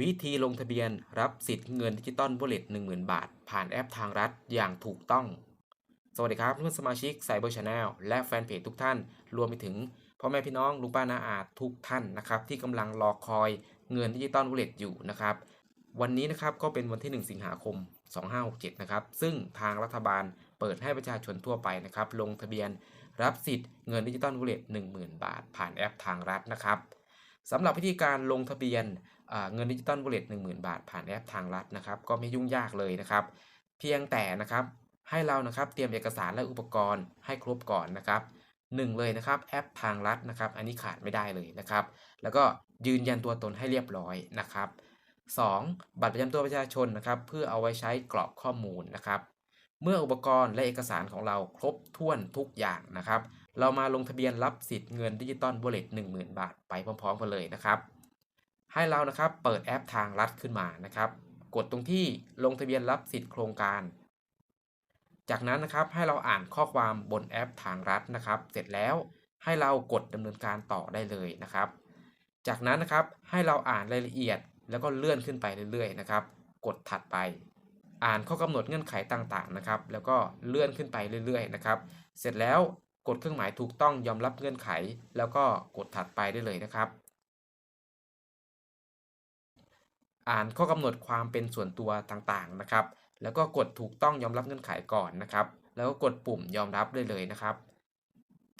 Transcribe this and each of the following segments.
วิธีลงทะเบียนรับสิทธิ์เงินดิจิตอล Wallet 10,000บาท ผ่านแอปทางรัฐอย่างถูกต้อง สวัสดีครับเพื่อนสมาชิก Cyber Channel และแฟนเพจทุกท่าน รวมไปถึงพ่อแม่พี่น้องลุงป้าน้าอาทุกท่านนะครับ ที่กำลังรอคอยเงินดิจิตอล Wallet อยู่นะครับ วันนี้นะครับก็เป็นวันที่ 1 สิงหาคม 2567 นะครับ ซึ่งทางรัฐบาลเปิดให้ประชาชนทั่วไปนะครับ ลงทะเบียนรับสิทธิ์เงินดิจิตอล Wallet 10,000บาท ผ่านแอปทางรัฐนะครับ สำหรับวิธีการลงทะเบียนเงินดิจิตอล Wallet 10,000บาทผ่านแอปทางรัฐนะครับ ก็ไม่ยุ่งยากเลยนะครับ เพียงแต่นะครับให้เรานะครับเตรียมเอกสารและอุปกรณ์ให้ครบก่อนนะครับหนึ่งเลยนะครับแอปทางรัฐนะครับ อันนี้ขาดไม่ได้เลยนะครับ แล้วก็ยืนยันตัวตนให้เรียบร้อยนะครับ 2. บัตรประจำตัวประชาชนนะครับ เพื่อเอาไว้ใช้กรอกข้อมูลนะครับ เมื่ออุปกรณ์และเอกสารของเราครบถ้วนทุกอย่างนะครับ เรามาลงทะเบียนรับสิทธิ์เงินดิจิตอล Wallet 10,000บาทไปพร้อมๆกันเลยนะครับ ให้เรานะครับเปิดแอปทางรัฐขึ้นมานะครับ กดตรงที่ลงทะเบียนรับสิทธิ์โครงการ จากนั้นนะครับให้เราอ่านข้อความบนแอปทางรัฐนะครับ เสร็จแล้วให้เรากดดำเนินการต่อได้เลยนะครับ จากนั้นนะครับให้เราอ่านรายละเอียดแล้วก็เลื่อนขึ้นไปเรื่อยๆนะครับ กดถัดไป อ่านข้อกำหนดเงื่อนไขต่างๆนะครับ แล้วก็เลื่อนขึ้นไปเรื่อยๆนะครับ เสร็จแล้ว กดเครื่องหมายถูกต้องยอมรับเงื่อนไข แล้วก็กดถัดไปได้เลยนะครับ อ่านข้อกำหนดความเป็นส่วนตัวต่างๆนะครับ แล้วก็กดถูกต้องยอมรับเงื่อนไขก่อนนะครับ แล้วก็กดปุ่มยอมรับได้เลยนะครับ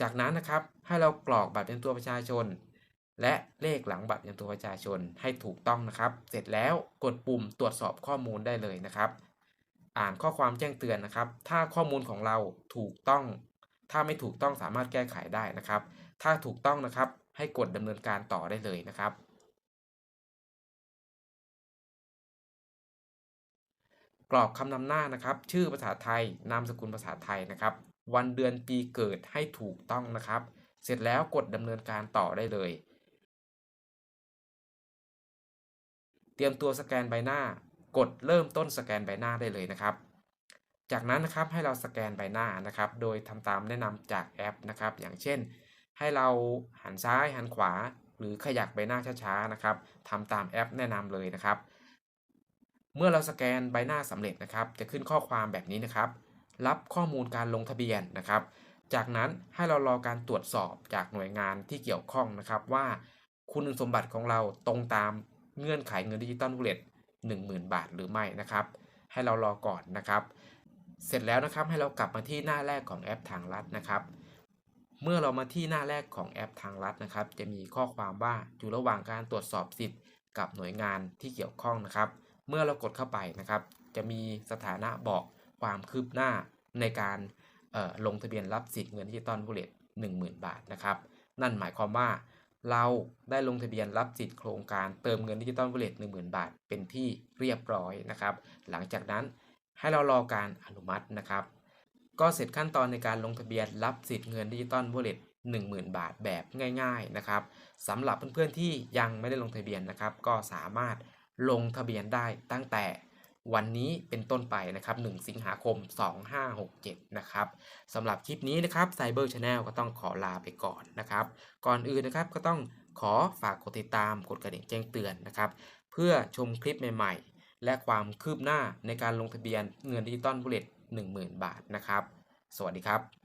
จากนั้นนะครับให้เรากรอกบัตรประจำตัวประชาชน และเลขหลังบัตรประจำตัวประชาชนให้ถูกต้องนะครับ เสร็จแล้วกดปุ่มตรวจสอบข้อมูลได้เลยนะครับ อ่านข้อความแจ้งเตือนนะครับ ถ้าข้อมูลของเราถูกต้อง ถ้าไม่ถูกต้องสามารถแก้ไขได้นะครับ ถ้าถูกต้องนะครับให้กดดำเนินการต่อได้เลยนะครับ กรอกคำนำหน้านะครับ ชื่อภาษาไทย นามสกุลภาษาไทยนะครับ วันเดือนปีเกิดให้ถูกต้องนะครับ เสร็จแล้วกดดำเนินการต่อได้เลย เตรียมตัวสแกนใบหน้ากดเริ่มต้นสแกนใบหน้าได้เลยนะครับ จากนั้นนะครับให้เราสแกนใบหน้านะครับ โดยทำตามแนะนำจากแอปนะครับ อย่างเช่น ให้เราหันซ้ายหันขวา หรือขยักใบหน้าช้าๆนะครับทำตามแอปแนะนำเลยนะครับ เมื่อเราสแกนใบหน้าสำเร็จนะครับ จะขึ้นข้อความแบบนี้นะครับ รับข้อมูลการลงทะเบียนนะครับ จากนั้นให้เรารอการตรวจสอบจากหน่วยงานที่เกี่ยวข้องนะครับว่าคุณสมบัติของเราตรงตามเงื่อนไขเงินดิจิตอลวอลเล็ต10,000 บาทหรือไม่นะครับ ให้เรารอก่อนนะครับ เสร็จแล้วนะครับให้เรากลับมาที่หน้าแรกของแอปทางรัฐนะครับ เมื่อเรามาที่หน้าแรกของแอปทางรัฐนะครับ จะมีข้อความว่าอยู่ระหว่างการตรวจสอบสิทธิ์ กับหน่วยงานที่เกี่ยวข้องนะครับ เมื่อเรากดเข้าไปนะครับ จะมีสถานะบอกความคืบหน้าในการลงทะเบียนรับสิทธิ์เงินดิจิตอลวอลเลต10,000 บาทนะครับนั่นหมายความว่าเราได้ลงทะเบียนรับสิทธิ์โครงการเติมเงินดิจิตอลวอลเล็ต10,000บาทเป็นที่เรียบร้อยนะครับ หลังจากนั้น ให้เรารอการอนุมัตินะครับ ก็เสร็จขั้นตอนในการลงทะเบียนรับสิทธิ์เงินดิจิตอลวอลเล็ต10,000 บาทแบบง่าย ๆนะครับสำหรับเพื่อนๆที่ยังไม่ได้ลงทะเบียนนะครับ ก็สามารถลงทะเบียนได้ตั้งแต่วันนี้เป็นต้นไปนะครับ1สิงหาคม 2567 นะครับสำหรับคลิปนี้นะครับ Cyber Channel ก็ต้องขอลาไปก่อนนะครับ ก่อนอื่นนะครับก็ต้องขอฝากกดติดตามกดกระดิ่งแจ้งเตือนนะครับ เพื่อชมคลิปใหม่ๆ และความคืบหน้าในการลงทะเบียนเงินดิจิตอลบุลเลต10,000 บาทนะครับ สวัสดีครับ